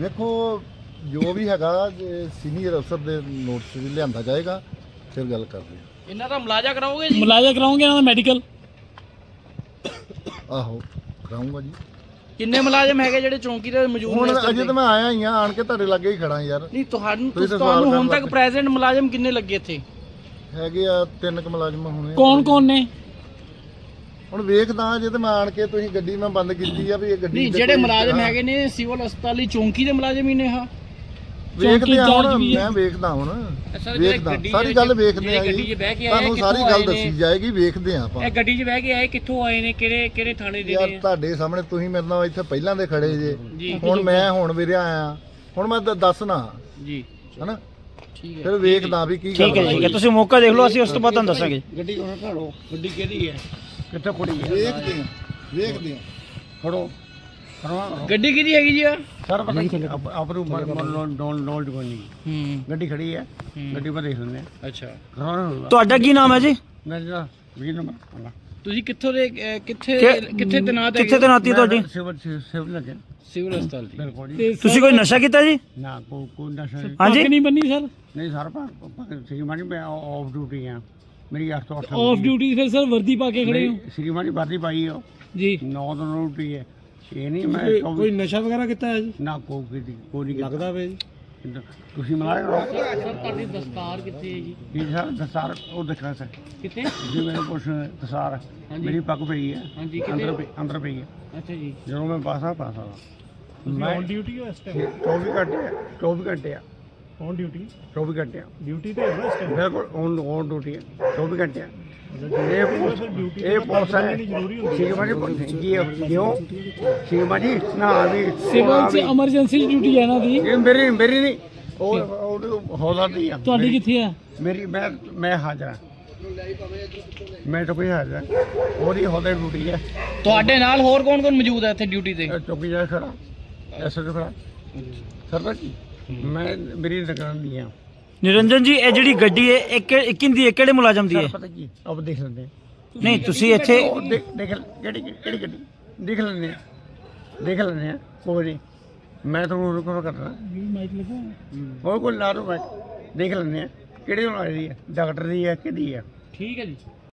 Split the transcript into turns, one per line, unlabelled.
ਵੇਖੋ ਜੋ ਵੀ ਹੈਗਾ ਸੀਨੀਅਰ ਅਫਸਰ ਦੇ ਨੋਟਿਸ ਵਿੱਚ ਲਿਆਂਦਾ ਜਾਏਗਾ ਫਿਰ ਗੱਲ ਕਰਦੇ ਹਾਂ।
ਇਹਨਾਂ ਦਾ ਮੁਲਾਜ਼ਾ ਕਰਾਓਗੇ ਜੀ?
ਮੁਲਾਜ਼ਾ ਕਰਾਉਂਗੇ ਇਹਨਾਂ ਦਾ ਮੈਡੀਕਲ
ਆਹੋ ਕਰਾਉਂਗਾ ਜੀ।
ਕਿੰਨੇ ਮੁਲਾਜ਼ਮ ਹੈਗੇ ਜਿਹੜੇ ਚੌਂਕੀ ਦੇ ਮੌਜੂਦ
ਹੁਣ ਅਜੇ ਤਾਂ? ਮੈਂ ਆਇਆ ਹੀ ਆ ਆਣ ਕੇ ਤੁਹਾਡੇ ਲਾਗੇ ਹੀ ਖੜਾ ਯਾਰ।
ਨਹੀਂ ਤੁਹਾਨੂੰ
ਤੁਸੀਂ
ਤੁਹਾਨੂੰ ਹੁਣ ਤੱਕ। ਪ੍ਰੈਜ਼ੈਂਟ ਮੁਲਾਜ਼ਮ ਕਿੰਨੇ ਲੱਗੇ ਇੱਥੇ?
ਹੈਗੇ ਆ ਤਿੰਨ ਕੁ ਮੁਲਾਜ਼ਮ ਹੋਣੇ।
ਕੌਣ ਕੌਣ ਨੇ?
ਹੁਣ ਵੇਖਦਾ ਜੇ ਤੇ ਮੈਂ ਆਣ ਕੇ ਤੁਸੀਂ ਗੱਡੀ ਮੈਂ ਬੰਦ ਕੀਤੀ ਆ ਵੀ ਇਹ ਗੱਡੀ
ਨਹੀਂ ਜਿਹੜੇ ਮੁਲਾਜ਼ਮ ਹੈਗੇ ਨੇ ਸਿਵਲ ਹਸਪਤਾਲ ਦੀ ਚੌਂਕੀ ਦੇ ਮੁਲਾਜ਼ਮ ਹੀ ਨੇ ਹਾਂ
ਵੇਖਦੇ ਆ ਹੁਣ। ਮੈਂ ਵੇਖਦਾ ਹੁਣ ਵੇਖਦਾ। ਸਾਰੀ ਗੱਲ ਵੇਖਦੇ ਆ ਜੀ।
ਗੱਡੀ 'ਚ ਬਹਿ ਕੇ ਆਏ,
ਤੁਹਾਨੂੰ ਸਾਰੀ ਗੱਲ? ਦੱਸੀ ਜਾਏਗੀ ਵੇਖਦੇ ਆ ਆਪਾਂ।
ਇਹ ਗੱਡੀ 'ਚ ਬਹਿ ਕੇ ਆਏ ਕਿੱਥੋਂ ਆਏ ਨੇ ਕਿਹੜੇ ਕਿਹੜੇ ਥਾਣੇ ਦੇ
ਯਾਰ ਤੁਹਾਡੇ ਸਾਹਮਣੇ ਤੁਸੀਂ ਮੇਰੇ ਨਾਲ ਇੱਥੇ ਪਹਿਲਾਂ ਦੇ ਖੜੇ ਜੇ। ਹੁਣ ਮੈਂ ਹੁਣ ਵੀਰੇ ਆਇਆ ਹੁਣ ਮੈਂ ਦੱਸਣਾ।
ਜੀ।
ਹਨਾ?
ਠੀਕ ਹੈ।
ਫਿਰ ਵੇਖਦਾ ਵੀ ਕੀ
ਠੀਕ ਹੈ ਜੀ ਠੀਕ ਹੈ। ਤੁਸੀਂ ਮੌਕਾ ਦੇਖ ਲਓ ਅਸੀਂ ਉਸ ਤੋਂ ਬਾਅਦ ਤੁਹਾਨੂੰ ਦੱਸਾਂਗੇ।
ਗੱਡੀ ਕੋਲ ਖੜੋ ਗੱਡੀ ਕਿਹਦੀ ਹੈ? ਕਿੱਥੇ ਖੜੀ ਹੈ?
ਵੇਖਦੇ ਆ ਵੇਖਦੇ ਆ
ਖੜੋ। ਖੜੋ।
ਗੱਡੀ ਕਿਹਦੀ ਹੈਗੀ ਜੀ ਆ?
ਸਰ ਪਤਾ ਕੀ ਆਪਰੂ ਡੋਨ ਡੋਨ ਨਹੀਂ
ਹੂੰ।
ਗੱਡੀ ਖੜੀ ਹੈ। ਗੱਡੀ ਪਰ ਦੇਖ ਲੈਂਦੇ
ਅੱਛਾ।
ਤੁਹਾਡਾ ਕੀ ਨਾਮ ਹੈ ਜੀ?
ਮੈਂ ਜਿਹੜਾ ਵੀ ਨੰਬਰ
ਤੁਸੀਂ ਕਿੱਥੋਂ ਦੇ ਕਿੱਥੇ ਕਿੱਥੇ ਤੈਨਾਤ
ਕਿੱਥੇ
ਹੈਗੇ
ਤੈਨਾਤੀ ਤੁਹਾਡੀ?
ਸਿਵਲ ਸਿਵਲ ਲੱਗੇ।
ਸਿਵਲ ਹਸਪਤਾਲ ਦੀ
ਤੁਸੀਂ ਕੋਈ ਨਸ਼ਾ ਕੀਤਾ ਜੀ?
ਨਾ ਕੋਈ ਨਸ਼ਾ ਨਹੀਂ।
ਹਾਂਜੀ?
ਨਹੀਂ ਬੰਨੀ ਸਰ?
ਨਹੀਂ ਸਰ ਪਰ ਸ਼੍ਰੀਮਾਨੀ ਮੈਂ ਆਫ ਡਿਊਟੀ ਆ ਮੇਰੀ 8 ਤੋਂ 8
ਆਫ ਡਿਊਟੀ ਫਿਰ ਸਰ ਵਰਦੀ ਪਾ ਕੇ ਖੜੇ ਹੋ?
ਸ਼੍ਰੀਮਾਨੀ ਵਰਦੀ ਪਾਈ ਹੋ
ਜੀ।
9 ਤੋਂ ਡਿਊਟੀ ਹੈ ਇਹ ਨਹੀਂ ਮੈਂ
ਕੋਈ ਨਸ਼ਾ ਵਗੈਰਾ ਕੀਤਾ ਹੈ ਜੀ?
ਨਾ ਕੋਈ ਕੋਈ ਨਹੀਂ
ਲੱਗਦਾ ਵੇ ਜੀ।
ਤੁਸੀਂ ਮਲਾਇਆ ਕਰੋ।
ਸਰ ਤੁਹਾਡੀ ਦਸਤਾਰ ਕਿੱਥੇ ਹੈ ਜੀ?
ਜੀ ਸਰ ਦਸਾਰ ਉਹ ਦੇਖਣਾ ਸਰ।
ਕਿੱਥੇ?
ਜੀ ਮੇਰੇ ਪੁੱਛ ਦਸਾਰ ਮੇਰੀ ਪੱਗ ਪਈ ਹੈ।
ਹਾਂਜੀ
ਅੰਦਰ ਅੰਦਰ ਪਈ ਹੈ।
ਅੱਛਾ ਜੀ।
ਜਦੋਂ ਮੈਂ ਪਾਸਾ ਪਾਸਾ। ਮੈਂ
ਔਨ ਡਿਊਟੀ ਹੋ ਇਸ ਟਾਈਮ
24 ਘੰਟੇ ਆ, 24 ਘੰਟੇ ਆ।
ਔਨ ਡਿਊਟੀ
24 ਘੰਟੇ ਆ
ਡਿਊਟੀ ਤੇ ਹੈ ਇਸ ਟਾਈਮ
ਬਿਲਕੁਲ ਔਨ ਔਨ ਡਿਊਟੀ ਹੈ 24 ਘੰਟੇ ਆ ਇਹ ਪੁਲਿਸ- ਇਹ ਪੁਲਿਸ ਹੈ ਸ਼ਿਕਮਾ ਜੀ ਜੀ ਕਿਉਂ ਸ਼ਿਕਮਾ ਜੀ ਨਾ ਵੀ
ਸਿਵਲ ਚ ਐਮਰਜੈਂਸੀ ਡਿਊਟੀ ਹੈ ਨਾ ਦੀ
ਇਹ ਮੇਰੀ ਮੇਰੀ ਨਹੀਂ ਉਹ ਉਹ ਹੌਲਾ ਨਹੀਂ ਆ
ਤੁਹਾਡੀ ਕਿੱਥੇ ਹੈ?
ਮੇਰੀ ਮੈਂ ਮੈਂ ਹਾਜ਼ਰ ਹਾਂ ਮੈਂ ਤਾਂ ਕੋਈ ਹਾਜ਼ਰ ਹਾਂ। ਉਹਦੀ ਹੌਲੇ ਡਿਊਟੀ ਹੈ
ਤੁਹਾਡੇ ਨਾਲ ਹੋਰ ਕੌਣ ਕੌਣ ਮੌਜੂਦ ਹੈ ਇੱਥੇ ਡਿਊਟੀ ਤੇ?
ਇਹ ਚੌਕੀ ਜਾ ਖੜਾ। ਐਸਾ ਤੇ ਖੜਾ ਸਰਦਾਰ ਜੀ। ਮੈਂ ਮੇਰੀ ਨਗਰਾਂ ਦੀ ਆ।
ਨਿਰੰਜਨ ਜੀ ਇਹ ਜਿਹੜੀ ਗੱਡੀ ਹੈ ਇਹ ਕਿ- ਇਹ ਹੈ? ਕਿਹੜੇ ਮੁਲਾਜ਼ਮ ਦੀ ਹੈ?
ਪਤਾ ਕੀ? ਅਬ ਦੇਖ ਲੈਂਦੇ।
ਨਹੀਂ ਤੁਸੀਂ ਇੱਥੇ
ਉਹ ਦੇਖ ਦੇਖ ਕਿਹੜੀ ਕਿਹੜੀ ਗੱਡੀ? ਦੇਖ ਲੈਂਦੇ ਆ। ਦੇਖ ਲੈਂਦੇ ਆ। ਕੋਈ ਨਹੀਂ ਮੈਂ ਤੁਹਾਨੂੰ ਰੁਕਵਾ ਕਰਦਾ।
ਮਾਈਕ ਲਗਾ
ਹੋਰ ਕੋਈ ਲਾ ਰੋ ਮੈਂ ਦੇਖ ਲੈਂਦੇ ਆ। ਕਿਹੜੀ ਵਾਲੀ ਦੀ ਹੈ ਡਾਕਟਰ ਦੀ ਹੈ ਕਿਹਦੀ ਹੈ
ਠੀਕ ਹੈ ਜੀ।